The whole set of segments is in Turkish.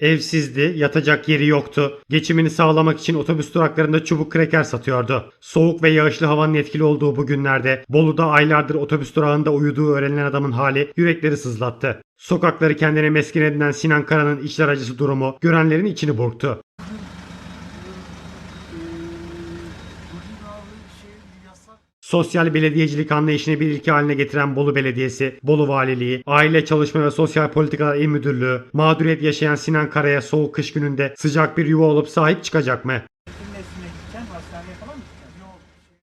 Evsizdi, yatacak yeri yoktu. Geçimini sağlamak için otobüs duraklarında çubuk kreker satıyordu. Soğuk ve yağışlı havanın etkili olduğu bu günlerde Bolu'da aylardır otobüs durağında uyuduğu öğrenilen adamın hali yürekleri sızlattı. Sokakları kendine mesken edinen Sinan Kara'nın içler acısı durumu görenlerin içini burktu. Sosyal belediyecilik anlayışını bir ilke haline getiren Bolu Belediyesi, Bolu Valiliği, Aile Çalışma ve Sosyal Politikalar İl Müdürlüğü, mağduriyet yaşayan Sinan Kara'ya soğuk kış gününde sıcak bir yuva olup sahip çıkacak mı?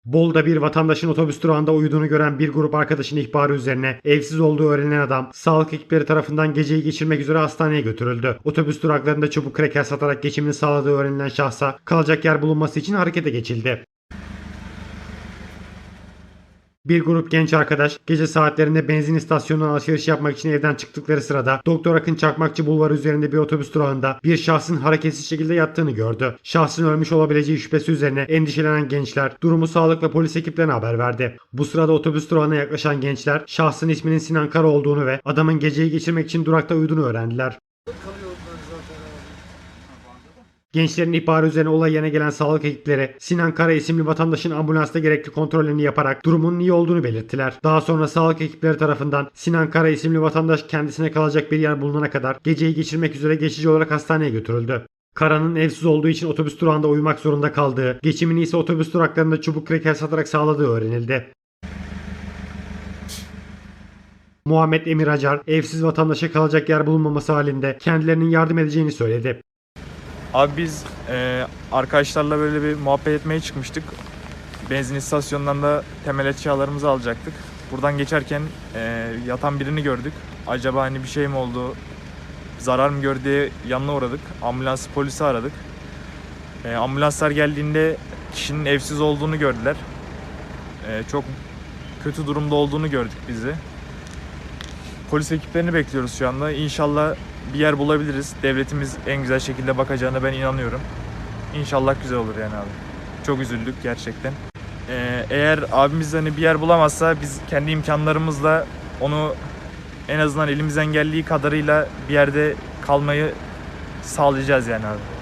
Bolu'da bir vatandaşın otobüs durağında uyuduğunu gören bir grup arkadaşın ihbarı üzerine evsiz olduğu öğrenilen adam sağlık ekipleri tarafından geceyi geçirmek üzere hastaneye götürüldü. Otobüs duraklarında çubuk kreker satarak geçimini sağladığı öğrenilen şahsa kalacak yer bulunması için harekete geçildi. Bir grup genç arkadaş gece saatlerinde benzin istasyonundan alışveriş yapmak için evden çıktıkları sırada Doktor Akın Çakmakçı Bulvarı üzerinde bir otobüs durağında bir şahsın hareketsiz şekilde yattığını gördü. Şahsın ölmüş olabileceği şüphesi üzerine endişelenen gençler durumu sağlık ve polis ekiplerine haber verdi. Bu sırada otobüs durağına yaklaşan gençler şahsın isminin Sinan Kara olduğunu ve adamın geceyi geçirmek için durakta uyuduğunu öğrendiler. Gençlerin ihbarı üzerine olay yerine gelen sağlık ekipleri Sinan Kara isimli vatandaşın ambulansta gerekli kontrollerini yaparak durumunun iyi olduğunu belirttiler. Daha sonra sağlık ekipleri tarafından Sinan Kara isimli vatandaş kendisine kalacak bir yer bulunana kadar geceyi geçirmek üzere geçici olarak hastaneye götürüldü. Kara'nın evsiz olduğu için otobüs durağında uyumak zorunda kaldığı, geçimini ise otobüs duraklarında çubuk kreker satarak sağladığı öğrenildi. Muhammed Emir Acar, evsiz vatandaşa kalacak yer bulunmaması halinde kendilerinin yardım edeceğini söyledi. Abi biz e, arkadaşlarla böyle bir muhabbet etmeye çıkmıştık. Benzin istasyonundan da temel eşyalarımızı alacaktık. Buradan geçerken e, yatan birini gördük. Acaba hani bir şey mi oldu, zarar mı gördü diye yanına uğradık. Ambulans polisi aradık. E, ambulanslar geldiğinde kişinin evsiz olduğunu gördüler. E, çok kötü durumda olduğunu gördük bizi. Polis ekiplerini bekliyoruz şu anda. İnşallah bir yer bulabiliriz. Devletimiz en güzel şekilde bakacağına ben inanıyorum. İnşallah güzel olur yani abi. Çok üzüldük gerçekten. Ee, eğer abimiz hani bir yer bulamazsa biz kendi imkanlarımızla onu en azından elimizden geldiği kadarıyla bir yerde kalmayı sağlayacağız yani abi.